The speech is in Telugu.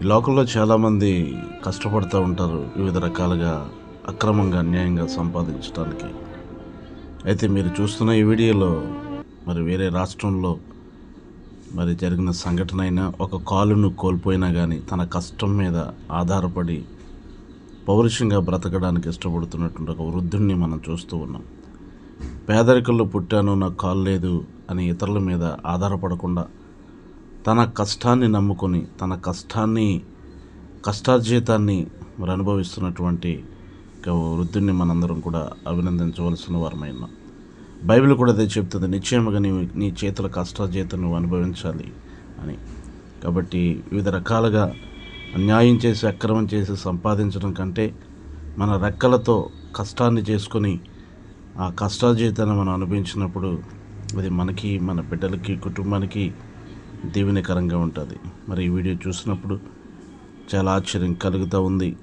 ఈ లోకంలో చాలామంది కష్టపడుతూ ఉంటారు వివిధ రకాలుగా అక్రమంగా అన్యాయంగా సంపాదించడానికి అయితే మీరు చూస్తున్న ఈ వీడియోలో మరి వేరే రాష్ట్రంలో మరి జరిగిన సంఘటన అయినా ఒక కాలును కోల్పోయినా కానీ తన కష్టం మీద ఆధారపడి పౌరుషంగా బ్రతకడానికి ఇష్టపడుతున్నటువంటి ఒక వృద్ధుడిని మనం చూస్తూ ఉన్నాం. పేదరికంలో పుట్టాను నాకు కాలు లేదు అని ఇతరుల మీద ఆధారపడకుండా తన కష్టాన్ని నమ్ముకొని తన కష్టాన్ని కష్టార్జితాన్ని మరి అనుభవిస్తున్నటువంటి వృద్ధుడిని మనందరం కూడా అభినందించవలసిన వారమైన బైబిల్ కూడా అదే చెప్తుంది నిశ్చయముగా నీ నీ చేతుల కష్టార్జితం నువ్వు అనుభవించాలి అని. కాబట్టి వివిధ రకాలుగా అన్యాయం చేసి అక్రమం చేసి సంపాదించడం కంటే మన రెక్కలతో కష్టాన్ని చేసుకొని ఆ కష్టార్జితాన్ని మనం అనుభవించినప్పుడు అది మనకి మన బిడ్డలకి కుటుంబానికి దీవెనకరంగా ఉంటుంది. మరి ఈ వీడియో చూసినప్పుడు చాలా ఆశ్చర్యం కలుగుతూ ఉంది.